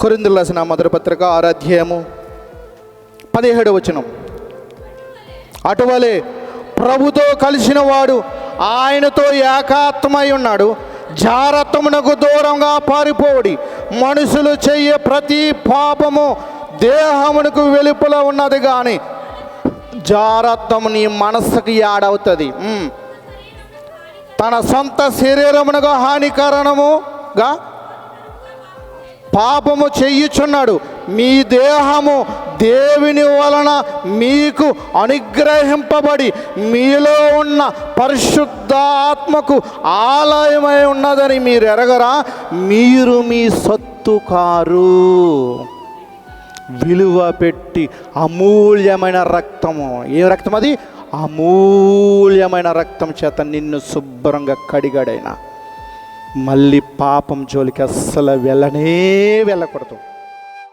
కొరిందులు రాసిన మొదటి పత్రిక ఆరాధ్యాయము పదిహేడు వచనం. అటువలే ప్రభుతో కలిసిన వాడు ఆయనతో ఏకాత్మై ఉన్నాడు. జారత్వమునకు దూరంగా పారిపోడి మనుషులు చెయ్యే ప్రతి పాపము దేహమునకు వెలుపుల ఉన్నది కానీ జారత్వము నీ మనస్సుకు యాడవుతుంది. తన సొంత శరీరమునకు హానికరణముగా పాపము చెయ్యుచున్నాడు మీ దేహము దేవుని వలన మీకు అనుగ్రహింపబడి మీలో ఉన్న పరిశుద్ధాత్మకు ఆలయమై ఉన్నదని మీరు ఎరగరా? మీరు మీ సత్తుకారు విలువ పెట్టి అమూల్యమైన రక్తము. ఏ రక్తం అది? అమూల్యమైన రక్తం చేత నిన్ను శుభ్రంగా కడిగడైనా. మళ్ళీ పాపం జోలికి అస్సలు వెళ్ళనే వెళ్ళకూడదు.